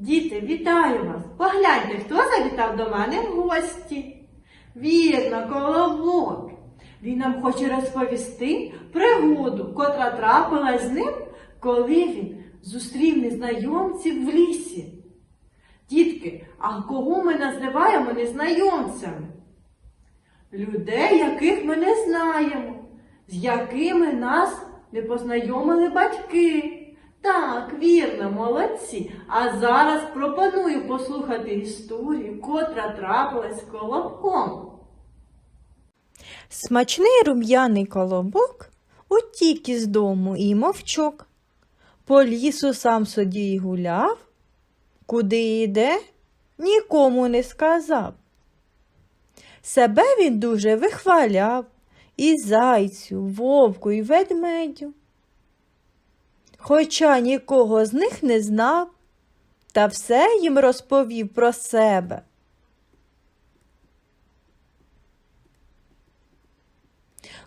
Діти, вітаю вас! Погляньте, хто завітав до мене в гості. Вірно, колобок. Він нам хоче розповісти пригоду, котра трапилась з ним, коли він зустрів незнайомців в лісі. Дітки, а кого ми називаємо незнайомцями? Людей, яких ми не знаємо, з якими нас не познайомили батьки. Так, вірно, молодці. А зараз пропоную послухати історію, котра трапилась колобком. Смачний рум'яний колобок утік із дому і мовчок. По лісу сам собі й гуляв, куди йде, нікому не сказав. Себе він дуже вихваляв і зайцю, вовку, і ведмедю. Хоча нікого з них не знав, та все їм розповів про себе.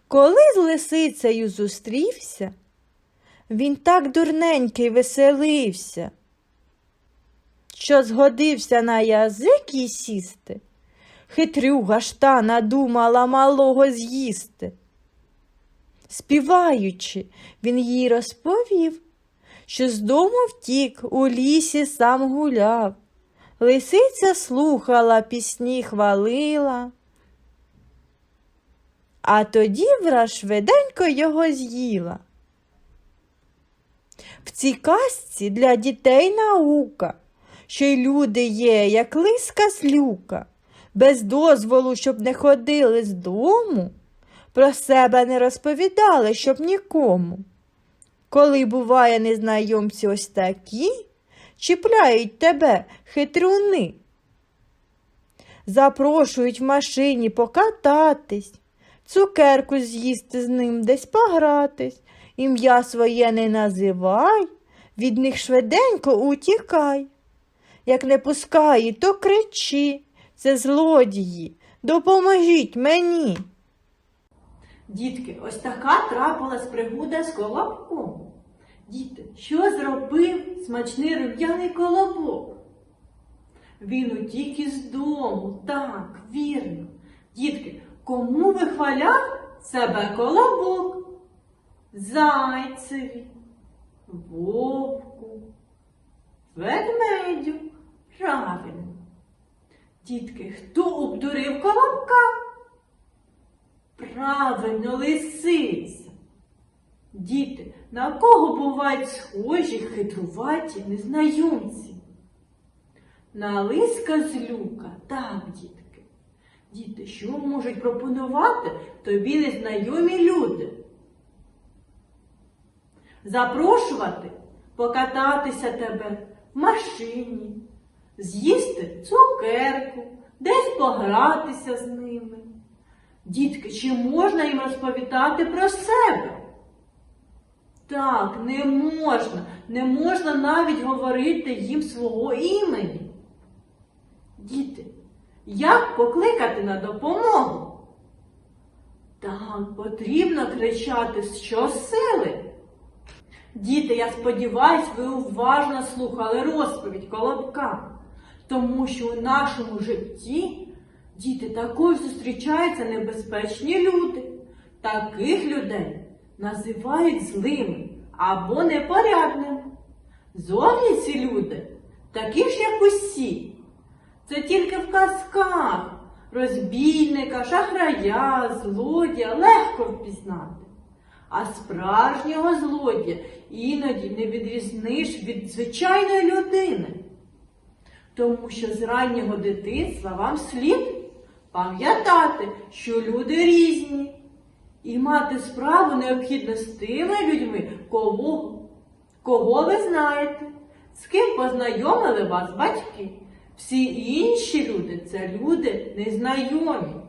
Коли з лисицею зустрівся, він так дурненький веселився, що згодився на язик і сісти. Хитрюга ж та надумала малого з'їсти. Співаючи, він їй розповів, що з дому втік, у лісі сам гуляв. Лисиця слухала, пісні хвалила. А тоді враз швиденько його з'їла. В цій казці для дітей наука, що й люди є, як лиска з люка, без дозволу, щоб не ходили з дому, про себе не розповідали, щоб нікому. Коли буває незнайомці ось такі, чіпляють тебе хитруни. Запрошують в машині покататись, цукерку з'їсти з ним десь погратись, ім'я своє не називай, від них швиденько утікай. Як не пускають, то кричи, це злодії, допоможіть мені. Дітки, ось така трапилась пригода з колобком. Діти, що зробив смачний рум'яний колобок? Він утік із дому, так, вірно. Дітки, кому вихваляв себе колобок? Зайцеві, вовку, ведмедю. Правильно. Дітки, хто обдурив колобка? Правильно, лисиця. Діти, на кого бувають схожі, хитруваті, незнайомці? На лиска з люка, так, дітки. Діти, що можуть пропонувати тобі незнайомі люди? Запрошувати покататися тебе в машині, з'їсти цукерку, десь погратися з ними. Дітки, чи можна їм розповідати про себе? Так, не можна, не можна навіть говорити їм свого імені. Діти, як покликати на допомогу? Так, потрібно кричати щосили. Діти, я сподіваюсь, ви уважно слухали розповідь Колобка, тому що у нашому житті діти також зустрічаються небезпечні люди. Таких людей називають злими або непорядними. Зовні ці люди такі ж, як усі. Це тільки в казках розбійника, шахрая, злодія легко впізнати. А справжнього злодія іноді не відрізниш від звичайної людини. Тому що з раннього дитинства вам слід пам'ятати, що люди різні, і мати справу необхідно з тими людьми, кого, кого ви знаєте, з ким познайомили вас батьки. Всі інші люди це люди незнайомі.